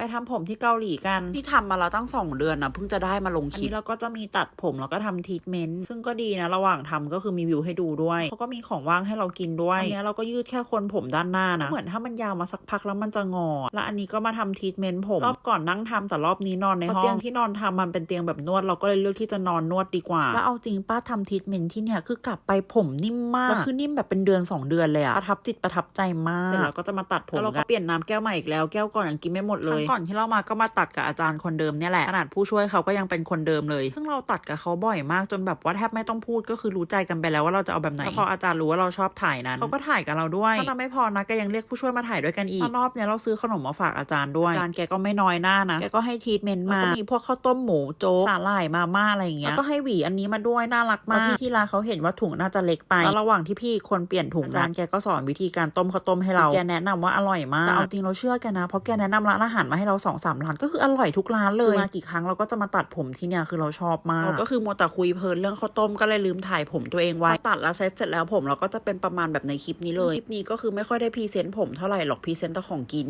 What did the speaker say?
ไปทำผมที่เกาหลีกัน ที่ทำมาแล้วตั้งสองเดือนนะเพิ่งจะได้มาลงคลิปอันนี้เราก็จะมีตัดผมแล้วก็ทำทรีทเมนต์ซึ่งก็ดีนะ ระหว่างทำก็คือมีวิวให้ดูด้วยเขาก็มีของว่างให้เรากินด้วยอันเนี้ยเราก็ยืดแค่โคนผมด้านหน้านะเหมือนถ้ามันยาวมาสักพักแล้วมันจะงอ แล้วอันนี้ก็มาทำทรีทเมนต์ผมรอบก่อนนั่งทำแต่รอบนี้นอนในห้องเตียงที่นอนทำมันเป็นเตียงแบบนวดเราก็เลยเลือกที่จะนอนนวดดีกว่า แล้วเอาจริงป้าทำทรีทเมนต์ที่เนี่ยคือกลับไปผมนิ่มมากแล้วคือนิ่มแบบเป็นเดือน2 เดือนเลยอะประทับจิตประทับใจมากเสร็จแล้วก็จะมาตัดผมแล้วเราก็เปลี่ยนน้ำแก้วใหม่อีกแล้วแก้วก่อนยังกินไม่หมดเลยก่อนที่เรามาก็มาตัดกับอาจารย์คนเดิมเนี่ยแหละขนาดผู้ช่วยเขาก็ยังเป็นคนเดิมเลย ซึ่งเราตัดกับเขาบ่อยมากจนแบบว่าแทบไม่ต้องพูดก็คือรู้ใจกันไปแล้วว่าเราจะเอาแบบไหนแล้วพออาจารย์รู้ว่าเราชอบถ่ายนั้นเขาก็ถ่ายกับเราด้วยถ้าไม่พอนะก็ยังเรียกผู้ช่วยมาถ่ายด้วยกันอีกรอบเนี้ยเราซื้อขนมมาฝากอาจารย์ด้วยอาจารย์แกก็ไม่น้อยหน้านะแกก็ให้ทีทเมนต์มาก็มีพวกข้าวต้มหมูโจ๊กสาหร่ายมาม่าอะไรอย่างเงี้ยแล้วก็ให้หวีอันนี้มาด้วยน่ารักมากพี่ที่ร้านเขาเห็นว่าถุงน่าจะเล็กไปแล้วระหว่างที่พี่คนเปลี่ยนถุงอาจารย์แกก็สอนวิธีการต้มข้าวต้มให้เราแกแนะนำว่าอร่อยมากแต่เอาจริงเราเชื่อแกนะเพราะแกแนะนำร้านอาหารมาให้เราสองสามร้านก็คืออร่อยทุกร้านเลยมากี่ครั้งเราก็จะมาตัดผมที่เนี่ยคือเราชอบมากเราก็คือมัวแต่คุยเพลินเรื่องข้าวต้มก็เลยลืมถ่ายผมตัวเองไว้พอตัดแล้วเสร็จเสร็จแล้วผมเราก็จะเป็นประมาณแบบในคลิปนี้เลยคลิปนี้ก็คือไม่ค่อยได้พรีเซนต์ผมเท่าไหร่หรอกพรีเซนต์แต่ของกิน